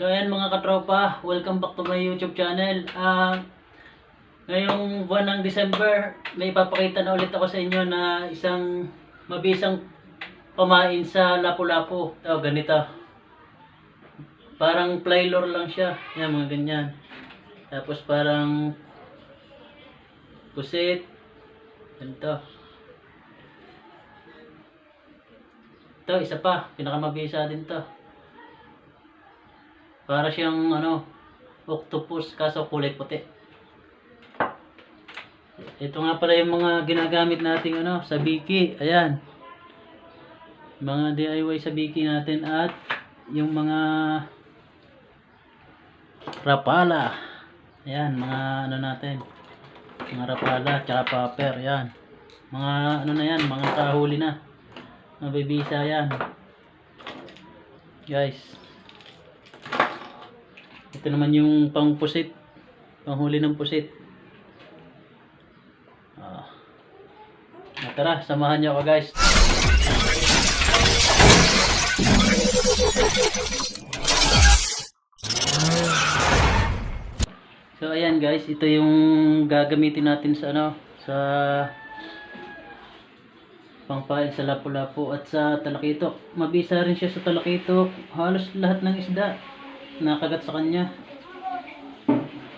So ayan mga katropa, welcome back to my YouTube channel. Ah, ngayong buwan ng December, may ipapakita na ulit ako sa inyo na isang mabisang pamain sa Lapu-Lapu. Oh, ganito. Parang plylor lang siya. Yan, mga ganyan. Tapos parang pusit. Ganito. Ito, isa pa. Pinakamabisa din to. Para siyang ano, octopus kaso kulay puti. Ito nga pala yung mga ginagamit nating ano, sa biki. Ayan. Mga DIY sa biki natin at yung mga rapala. Ayan, mga ano natin. Mga rapala, tsaka paper. Ayan. Mga ano na yan, mga kahuli na. Mabibisa yan. Guys. Ito naman yung pangpusit. Panghuli ng pusit. Ah. Ah, tara, samahan niyo ako guys. So ayan guys, ito yung gagamitin natin sa ano, sa pangpain sa lapu-lapu at sa talakitok. Mabisa rin siya sa talakitok. Halos lahat ng isda nakagat sa kanya.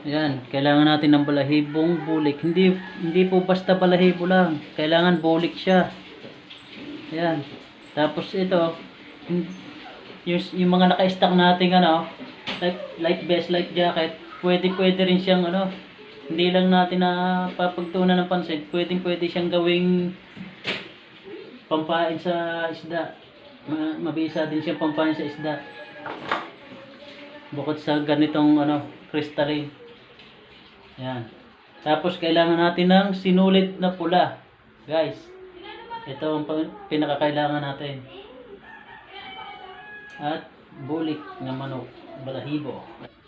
Ayan, kailangan natin ng balahibong bulik. Hindi hindi po basta balahibo lang. Kailangan bulik siya. Ayan. Tapos ito, yung, yung mga naka-stack nating ano, like light vest, light jacket, pwede pwede rin siyang ano, hindi lang natin na papagtunan ng pansin, pwede pwede siyang gawing pampain sa isda. Ma- Mabisa din siyang pampain sa isda. Bukod sa ganitong ano, crystalline. Ayan. Tapos kailangan natin ng sinulit na pula. Guys, ito ang pinakakailangan natin. At bulik na manok, balahibo.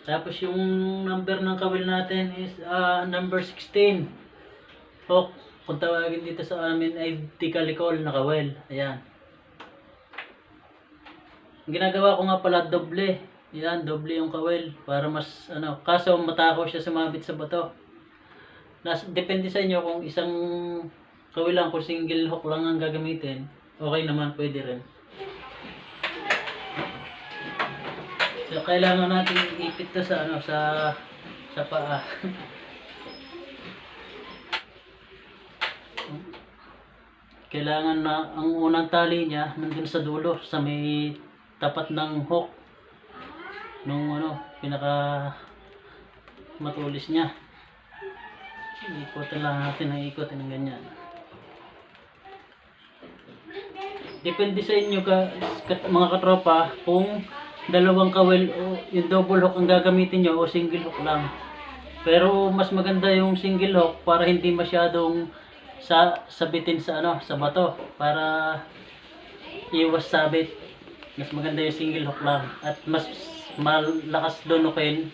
Tapos yung number ng kawil natin is ah, number 16. Hook, kung tawagin dito sa amin ay tikalikol na kawil. Ayan. Ginagawa ko nga pala doble. Yan, doble yung kawil para mas ano, kaso matako siya sumabit sa bato. Nas depende sa inyo kung isang kawil lang kung single hook lang ang gagamitin. Okay naman, pwede rin. So kailangan natin ipit to sa ano sa sa paa. kailangan na ang unang tali niya nandun sa dulo sa may tapat ng hook nung ano pinaka matulis niya. Ikotin lang natin ang ikotin ng ganyan. Depende sa inyo ka, kat- mga katropa kung dalawang kawel o yung double hook ang gagamitin nyo o single hook lang. Pero mas maganda yung single hook para hindi masyadong sa sabitin sa ano sa bato para iwas sabit. Mas maganda yung single hook lang. At mas malakas lunukin.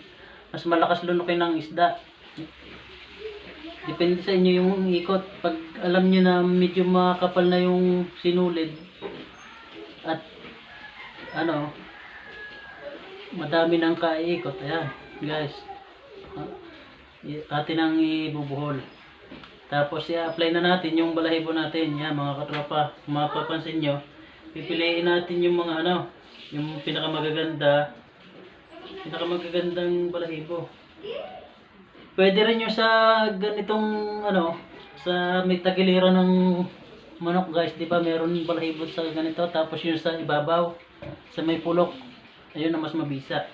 Mas malakas lunukin ng isda. Depende sa inyo yung ikot. Pag alam nyo na medyo makapal na yung sinulid at ano madami nang kaikot. Ayan guys. Atin ang ibubuhol. Tapos i-apply na natin yung balahibo natin. Yan mga katropa, mapapansin nyo, pipiliin natin yung mga ano, yung pinakamagaganda, pinakamagagandang balahibo. Pwede rin yung sa ganitong ano, sa may tagiliran ng manok guys, di ba meron balahibo sa ganito, tapos yung sa ibabaw, sa may pulok, ayun na mas mabisa.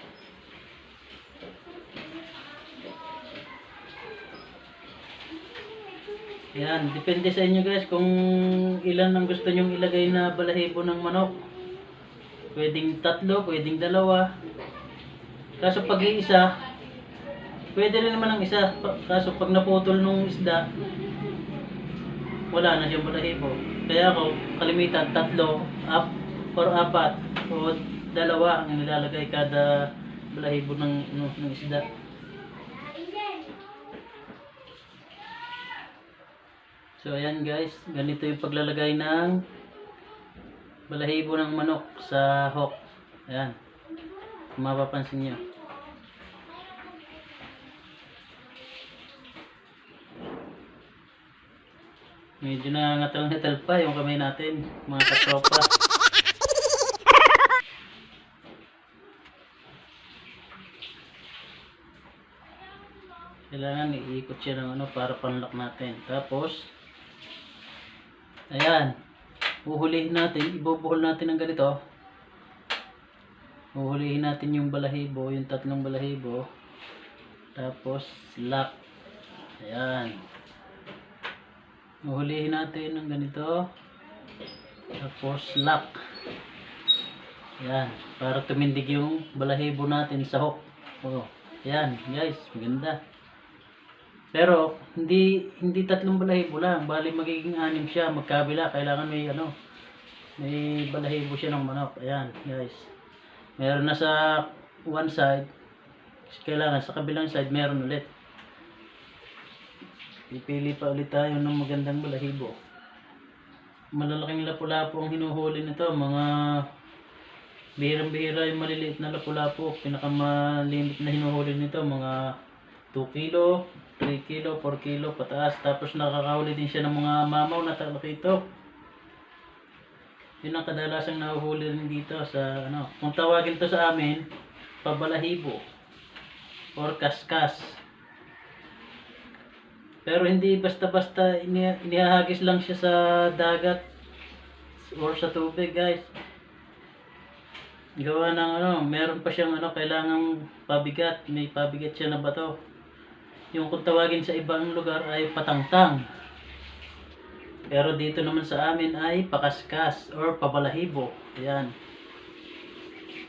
Yan, depende sa inyo guys kung ilan ang gusto nyong ilagay na balahibo ng manok. Pwedeng tatlo, pwedeng dalawa. Kaso pag iisa, pwede rin naman ang isa. Kaso pag naputol nung isda, wala na siyang balahibo. Kaya ako, kalimitan, tatlo, up, or apat, o dalawa ang nilalagay kada balahibo ng, ng, ng isda. So ayan guys, ganito yung paglalagay ng balahibo ng manok sa hook. Ayan. Mapapansin nyo. Medyo nangangatal-ngatal pa yung kamay natin, mga katropa. Kailangan iikot siya ng ano para panlock natin. Tapos, ayan, uhulihin natin, ibubuhol natin ng ganito. Uhulihin natin yung balahibo, yung tatlong balahibo. Tapos, lock. Ayan. Uhulihin natin ng ganito. Tapos, lock. Ayan. Para tumindig yung balahibo natin sa hook. Oh. Ayan, guys. Maganda. Pero, hindi hindi tatlong balahibo lang. Bali, magiging anim siya. Magkabila. Kailangan may ano. May balahibo siya ng manok. Ayan, guys. Meron na sa one side. Kailangan sa kabilang side, meron ulit. Ipili pa ulit tayo ng magandang balahibo. Malalaking lapu-lapu ang hinuhuli nito. Mga bihirang-bihira yung maliliit na lapu-lapu. Pinakamalimit na hinuhuli nito. Mga 2 kilo, 3 kilo, 4 kilo pataas. Tapos nakakahuli din siya ng mga mamaw na talakito. Yun ang kadalasang nahuhuli rin dito sa ano. Kung tawagin to sa amin, pabalahibo or kaskas. Pero hindi basta-basta ini inihahagis lang siya sa dagat or sa tubig, guys. Gawa ng ano, meron pa siyang ano, kailangang pabigat, may pabigat siya na bato. Yung kung tawagin sa ibang lugar ay patangtang. Pero dito naman sa amin ay pakaskas or pabalahibo. Ayan.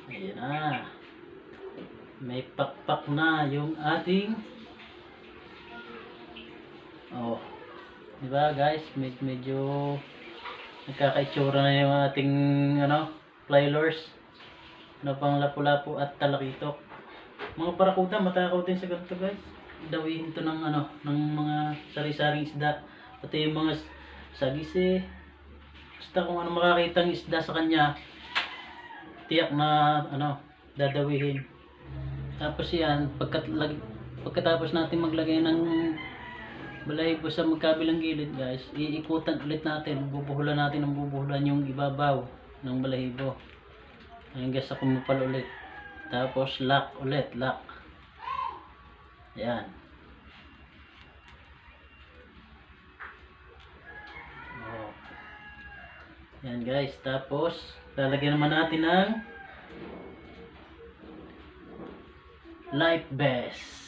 Ayan na. May pakpak na yung ating Oh. 'Di ba guys? Med medyo nagkakaitsura na yung ating ano, fly lures. Ano pang lapu-lapu at talakitok. Mga parakuda matakaw din sa ganito guys. Dawihin to ng ano, ng mga sari-saring isda. Pati yung mga sagisi. Basta kung ano makakitang isda sa kanya, tiyak na ano, dadawihin. Tapos yan, pagkat, pagkatapos natin maglagay ng balahibo sa magkabilang gilid guys, iikutan ulit natin, bubuhulan natin ng bubuhulan yung ibabaw ng balahibo. Hanggang sa kumapal ulit. Tapos lock ulit, lock. Yan. Oh. Yan guys, tapos lalagyan naman natin ng life vest.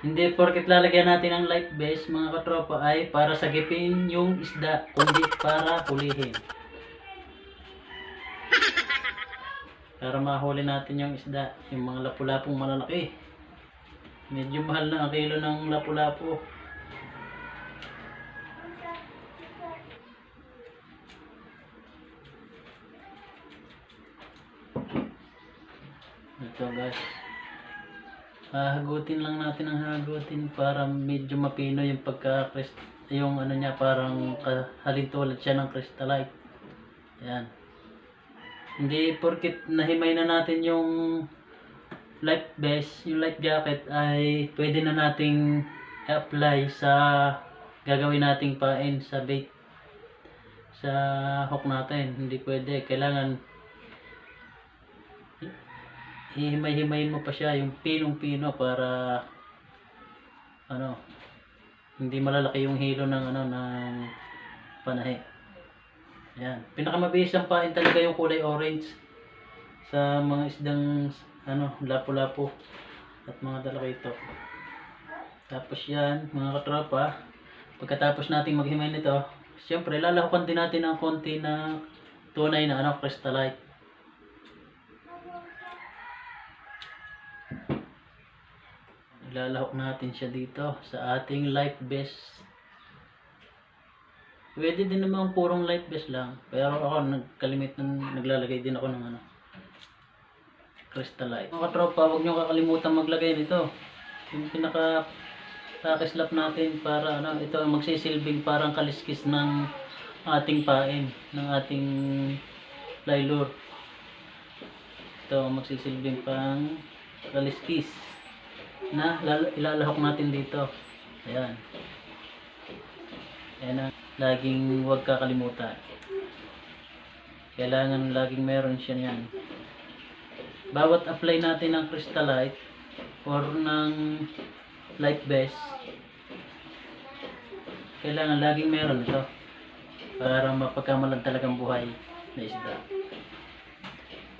Hindi porket lalagyan natin ng life vest mga katropa ay para sagipin yung isda, kundi para hulihin. Para mahuli natin yung isda, yung mga lapu-lapong malalaki. Medyo mahal na ang kilo ng lapu-lapu. Ito guys. Hahagutin lang natin ang hagutin para medyo mapino yung pagka yung ano niya parang halintulad siya ng crystallite. Yan. Hindi porkit nahimay na natin yung life vest, yung life jacket ay pwede na nating apply sa gagawin nating pain sa bait sa hook natin. Hindi pwede. Kailangan hihimay-himayin mo pa siya yung pinong-pino para ano hindi malalaki yung hilo ng ano ng panahe. Yan. Pinakamabihis ang pain talaga yung kulay orange sa mga isdang ano, lapu-lapu at mga dalakito. Tapos yan, mga katropa, pagkatapos nating maghimay nito, siyempre lalahukan din natin ng konti na tunay na ano, crystallite. Ilalahok natin siya dito sa ating life vest. Pwede din naman purong life vest lang. Pero ako nagkalimit ng naglalagay din ako ng ano crystallite. Mga katropa, huwag nyo kakalimutan maglagay nito. Yung pinaka pakislap natin para ano, ito magsisilbing parang kaliskis ng ating pain, ng ating lure. Ito magsisilbing pang kaliskis na lal- ilalahok natin dito. Ayan. Ayan ang laging huwag kakalimutan. Kailangan laging meron siya niyan. Bawat apply natin ng crystallite or ng light base, kailangan laging meron ito para mapagkamalan talagang buhay na isda.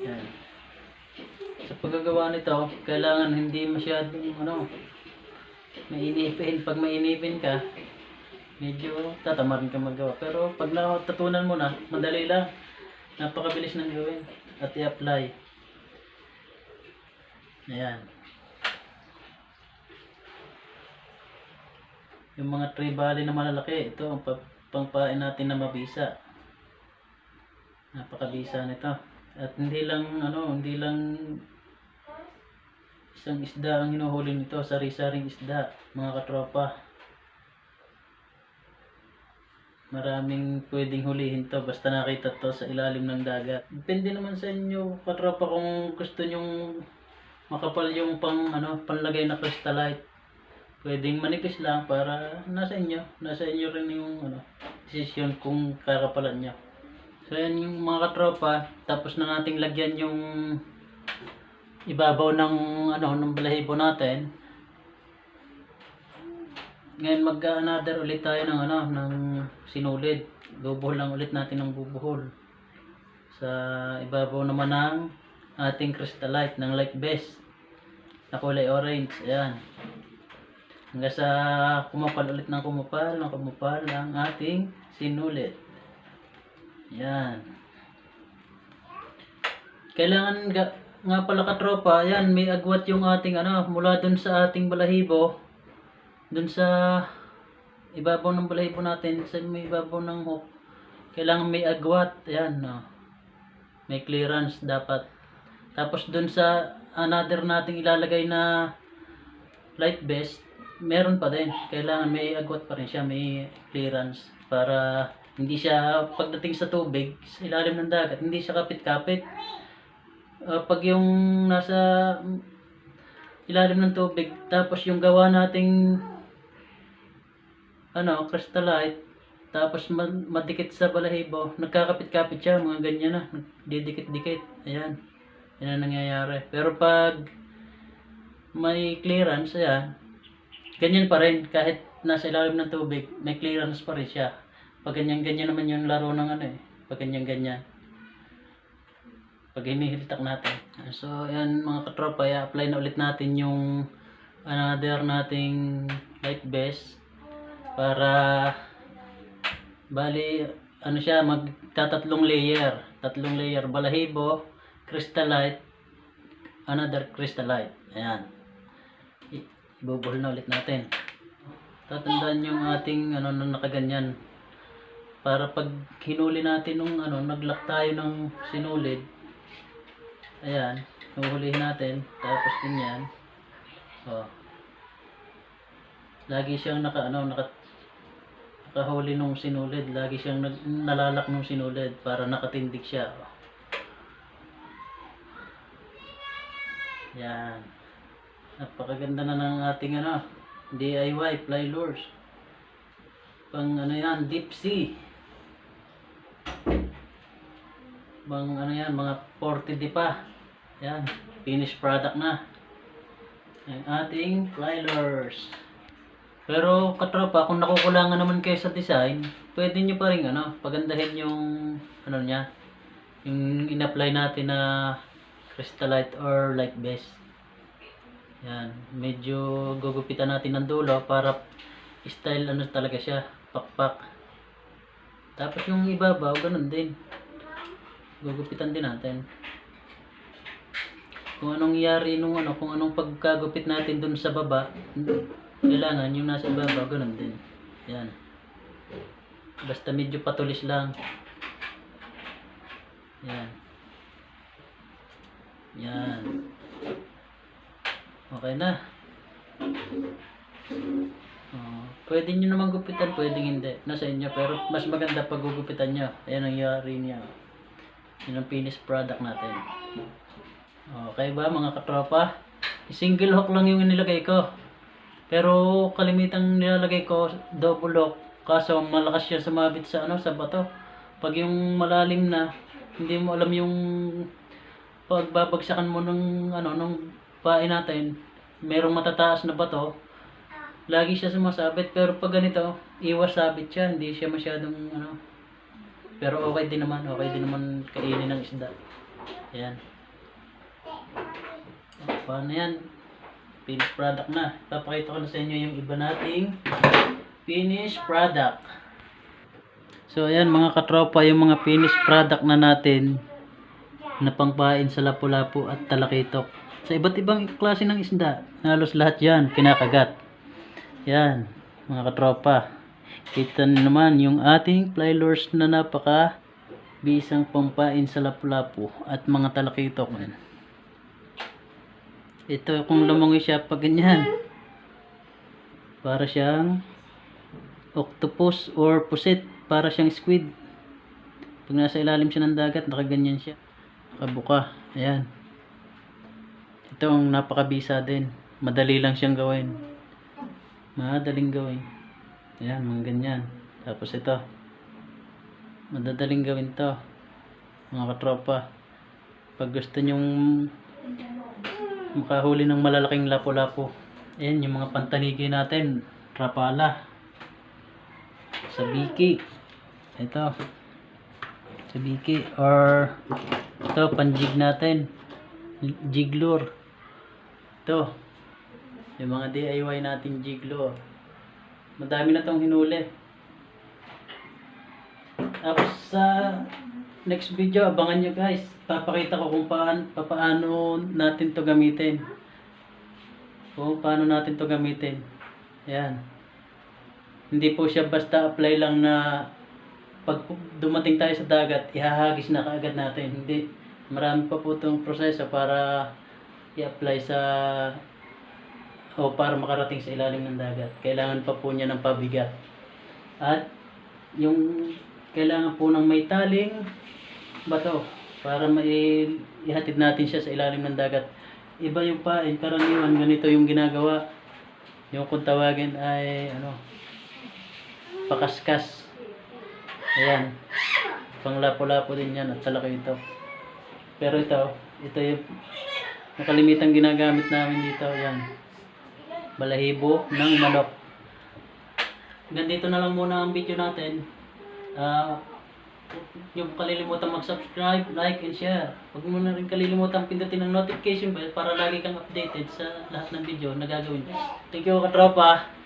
Yan. Sa paggagawa nito, kailangan hindi masyadong ano, mainipin. Pag mainipin ka, medyo tatamarin ka magawa. Pero pag natutunan mo na, madali lang. Napakabilis nang gawin at i-apply. Ayan. Yung mga tree valley na malalaki, ito ang pa- pangpain natin na mabisa. Napakabisa nito. At hindi lang ano, hindi lang isang isda ang hinuhuli nito, sari-saring isda, mga katropa. Maraming pwedeng hulihin to basta nakita to sa ilalim ng dagat. Depende naman sa inyo, katropa, kung gusto nyong makapal yung pang ano, panlagay na crystallite. Pwedeng manipis lang para nasa inyo, nasa inyo rin yung ano, desisyon kung kakapalan nyo. So yan yung mga katropa, tapos na nating lagyan yung ibabaw ng ano ng balahibo natin. Ngayon mag-another ulit tayo ng ano ng sinulid. Bubuhol lang ulit natin ng bubuhol. Sa ibabaw naman ng ating crystallite ng light base na kulay orange. Ayan. Hanggang sa kumapal ulit ng kumapal, ng kumapal ang ating sinulid. Yan. Kailangan ga, nga pala katropa, yan, may agwat yung ating ano, mula dun sa ating balahibo, dun sa ibabaw ng balahibo natin, sa may ibabaw ng hook, kailangan may agwat, yan, no. May clearance dapat. Tapos dun sa another nating ilalagay na light vest, meron pa din. Kailangan may agwat pa rin siya, may clearance para hindi siya pagdating sa tubig, sa ilalim ng dagat, hindi siya kapit-kapit. Ah, pag yung nasa ilalim ng tubig, tapos yung gawa nating ano, crystallite, tapos ma- madikit sa balahibo, nagkakapit-kapit siya, mga ganyan na, didikit-dikit. Ayan. Yan ang nangyayari. Pero pag may clearance, ayan, ganyan pa rin, kahit nasa ilalim ng tubig, may clearance pa rin siya. Pag ganyan-ganyan naman yung laro ng ano eh, pag ganyan-ganyan. Pag hinihiltak natin. So, ayan mga katropa, i-apply na ulit natin yung another nating light base para bali ano siya magtatatlong layer. Tatlong layer balahibo crystallite another crystallite. Ayan. Ibubuhol na ulit natin. Tatandaan yung ating ano na nakaganyan. Para pag hinuli natin nung ano naglock tayo ng sinulid ayan huhulihin natin tapos ganyan oh. Lagi siyang naka ano naka nakahuli nung sinulid. Lagi siyang nag, nalalak nung sinulid para nakatindig siya. Oh. yan napakaganda na ng ating ano DIY fly lures pang ano yan deep sea. Bang ano yan mga 40 di pa yan finished product na ang ating fly lures pero katropa, kung nakukulangan naman kayo sa design, pwede nyo pa rin ano, pagandahin yung ano niya, yung in-apply natin na crystallite or light base. Yan, medyo gugupitan natin ng dulo para style ano talaga siya, pakpak. Tapos yung ibabaw, ganun din. Gugupitan din natin. Kung anong yari nung ano, kung anong pagkagupit natin dun sa baba, kailangan yung nasa ibabaw, ganun din. Yan. Basta medyo patulis lang. Yan. Yan. Okay na. Oh, pwede nyo naman gupitan, pwedeng hindi. Nasa inyo. Pero mas maganda pag gugupitan nyo. Ayan ang yari niya. Yun ang finished product natin. Okay ba mga katropa? Single hook lang yung nilagay ko. Pero kalimitang nilalagay ko double hook kaso malakas siya sumabit sa ano sa bato. Pag yung malalim na hindi mo alam yung pagbabagsakan mo ng ano nung pain natin, merong matataas na bato. Lagi siya sumasabit pero pag ganito, iwas sabit siya, hindi siya masyadong ano. Pero okay din naman, okay din naman kainin ng isda. Ayan. Paano yan? Finished product na. Papakita ko na sa inyo yung iba nating finished product. So ayan mga katropa, yung mga finished product na natin na pangpain sa lapu-lapu at talakitok. Sa iba't ibang klase ng isda, halos lahat yan, kinakagat. Yan, mga katropa. Kita naman yung ating fly lures na napaka bisang pangpain sa lapu-lapu at mga talakitok. Yan. Ito kung lumangoy siya pag ganyan. Para siyang octopus or pusit. Para siyang squid. Pag nasa ilalim siya ng dagat, nakaganyan siya. Nakabuka. Ayan. Ito ang napakabisa din. Madali lang siyang gawin. Madaling gawin. Ayan, mga ganyan. Tapos ito. Madadaling gawin to. Mga katropa. Pag gusto nyong makahuli ng malalaking lapo-lapo. Ayan, yung mga pantanigi natin. Rapala. Sabiki. Ito. Sabiki. Or ito, panjig natin. Jig lure. Ito. Yung mga DIY natin jig. Madami na tong hinuli. Tapos sa next video, abangan nyo guys. Papakita ko kung paan, paano natin to gamitin. Kung paano natin to gamitin. Ayan. Hindi po siya basta apply lang na pag dumating tayo sa dagat, ihahagis na kaagad natin. Hindi. Marami pa po itong proseso para i-apply sa o para makarating sa ilalim ng dagat. Kailangan pa po niya ng pabigat. At yung kailangan po ng may taling bato para mai ihatid natin siya sa ilalim ng dagat. Iba yung pain, karaniwan ganito yung ginagawa. Yung kung tawagin ay ano pakaskas. Ayan. Panglapo-lapo din yan at talaki ito. Pero ito, ito yung nakalimitang ginagamit namin dito. Ayan. Balahibo ng manok. Hanggang dito na lang muna ang video natin. Ah, huwag niyo kalilimutan mag-subscribe, like, and share. Huwag mo na rin kalilimutan pindutin ang notification bell para lagi kang updated sa lahat ng video na gagawin. Thank you katropa!